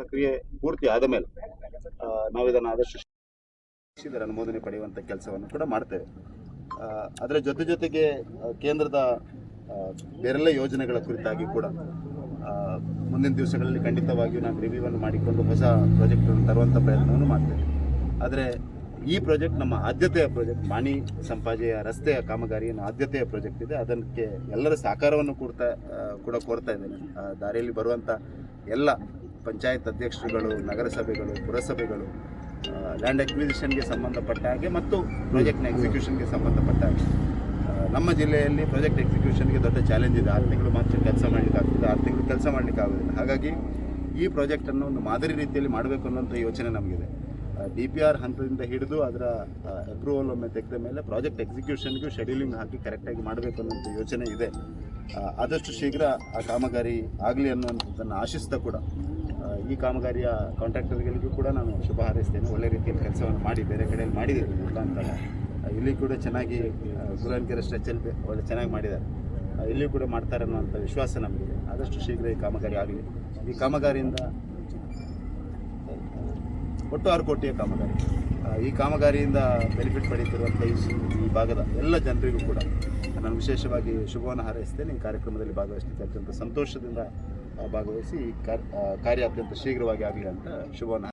ಪ್ರಕ್ರಿಯೆ ಪೂರ್ತಿ ಆದ ಮೇಲೆ ನಾವು ಇದನ್ನು ಆದಷ್ಟು ಇದರ ಅನುಮೋದನೆ ಪಡೆಯುವಂಥ ಕೆಲಸವನ್ನು ಕೂಡ ಮಾಡ್ತೇವೆ. ಅದರ ಜೊತೆ ಜೊತೆಗೆ ಕೇಂದ್ರದ ಬೇರೆಲ್ಲ ಯೋಜನೆಗಳ ಕುರಿತಾಗಿ ಕೂಡ ಮುಂದಿನ ದಿವಸಗಳಲ್ಲಿ ಖಂಡಿತವಾಗಿಯೂ ನಾವು ರಿವ್ಯೂವನ್ನು ಮಾಡಿಕೊಂಡು ಹೊಸ ಪ್ರಾಜೆಕ್ಟನ್ನು ತರುವಂಥ ಪ್ರಯತ್ನವನ್ನು ಮಾಡ್ತೇವೆ. ಆದರೆ, ಈ ಪ್ರಾಜೆಕ್ಟ್ ನಮ್ಮ ಆದ್ಯತೆಯ ಪ್ರಾಜೆಕ್ಟ್ ಮಾಣಿ ಸಂಪಾಜೆಯ ರಸ್ತೆಯ ಕಾಮಗಾರಿಯನ್ನು ಆದ್ಯತೆಯ ಪ್ರಾಜೆಕ್ಟ್ ಇದೆ. ಅದಕ್ಕೆ ಎಲ್ಲರ ಸಹಕಾರವನ್ನು ಕೊಡ್ತಾ ಕೂಡ ಕೋರ್ತಾ ಇದ್ದೇನೆ. ದಾರಿಯಲ್ಲಿ ಬರುವಂಥ ಎಲ್ಲ ಪಂಚಾಯತ್ ಅಧ್ಯಕ್ಷರುಗಳು ನಗರಸಭೆಗಳು ಪುರಸಭೆಗಳು ಲ್ಯಾಂಡ್ ಅಕ್ವಿಸಿಷನ್ಗೆ ಸಂಬಂಧಪಟ್ಟ ಹಾಗೆ ಮತ್ತು ಪ್ರಾಜೆಕ್ಟ್ನ ಎಕ್ಸಿಕ್ಯೂಷನ್ಗೆ ಸಂಬಂಧಪಟ್ಟ ಹಾಗೆ. ನಮ್ಮ ಜಿಲ್ಲೆಯಲ್ಲಿ ಪ್ರಾಜೆಕ್ಟ್ ಎಕ್ಸಿಕ್ಯೂಷನ್ಗೆ ದೊಡ್ಡ ಚಾಲೆಂಜ್ ಇದೆ. ಆರು ತಿಂಗಳು ಮಾತ್ರ ಕೆಲಸ ಮಾಡಲಿಕ್ಕಾಗ್ತದೆ ಆರು ತಿಂಗಳು ಕೆಲಸ ಮಾಡಲಿಕ್ಕಾಗೋದಿಲ್ಲ ಹಾಗಾಗಿ ಈ ಪ್ರಾಜೆಕ್ಟನ್ನು ಒಂದು ಮಾದರಿ ರೀತಿಯಲ್ಲಿ ಮಾಡಬೇಕು ಅನ್ನೋಂಥ ಯೋಚನೆ ನಮಗಿದೆ. ಡಿ ಪಿ ಆರ್ ಹಂತದಿಂದ ಹಿಡಿದು ಅದರ ಅಪ್ರೂವಲ್ ಒಮ್ಮೆ ತೆಗೆದ ಮೇಲೆ ಪ್ರಾಜೆಕ್ಟ್ ಎಕ್ಸಿಕ್ಯೂಷನ್ಗೂ ಶೆಡ್ಯೂಲಿಂಗ್ ಹಾಕಿ ಕರೆಕ್ಟಾಗಿ ಮಾಡಬೇಕು ಅನ್ನೋಂಥ ಯೋಚನೆ ಇದೆ. ಆದಷ್ಟು ಶೀಘ್ರ ಆ ಕಾಮಗಾರಿ ಆಗಲಿ ಅನ್ನುವಂಥದ್ದನ್ನು ಆಶಿಸ್ತಾ ಕೂಡ ಈ ಕಾಮಗಾರಿಯ ಕಾಂಟ್ರಾಕ್ಟರ್ಗಳಿಗೂ ಕೂಡ ನಾನು ಶುಭ ಹಾರೈಸ್ತೇನೆ. ಒಳ್ಳೆ ರೀತಿಯಲ್ಲಿ ಕೆಲಸವನ್ನು ಮಾಡಿ ಬೇರೆ ಕಡೆಯಲ್ಲಿ ಮಾಡಿದ್ದೀನಿ ಮುಖಾಂತರ ಇಲ್ಲಿ ಕೂಡ ಚೆನ್ನಾಗಿ ಗುರುವನ್ಕೆರೆ ಸ್ಟ್ರೆಚಲ್ಲಿ ಒಳ್ಳೆ ಚೆನ್ನಾಗಿ ಮಾಡಿದ್ದಾರೆ. ಇಲ್ಲಿ ಕೂಡ ಮಾಡ್ತಾರೆ ಅನ್ನುವಂಥ ವಿಶ್ವಾಸ ನಮಗಿದೆ ಆದಷ್ಟು ಶೀಘ್ರ ಈ ಕಾಮಗಾರಿ ಆಗಲಿ. ಈ ಕಾಮಗಾರಿಯಿಂದ, ಒಟ್ಟು ಆರು ಕೋಟಿಯ ಕಾಮಗಾರಿ. ಈ ಕಾಮಗಾರಿಯಿಂದ ಬೆನಿಫಿಟ್ ಪಡೆಯುತ್ತಿರುವಂಥ ಈ ಭಾಗದ ಎಲ್ಲ ಜನರಿಗೂ ಕೂಡ ನಾನು ವಿಶೇಷವಾಗಿ ಶುಭವನ್ನು ಹಾರೈಸ್ತೇನೆ. ಈ ಕಾರ್ಯಕ್ರಮದಲ್ಲಿ ಅತ್ಯಂತ ಸಂತೋಷದಿಂದ ಭಾಗವಹಿಸಿ ಕಾರ್ಯ ಅತ್ಯಂತ ಶೀಘ್ರವಾಗಿ ಆಗಲಿ ಅಂತ ಶುಭವನ್ನು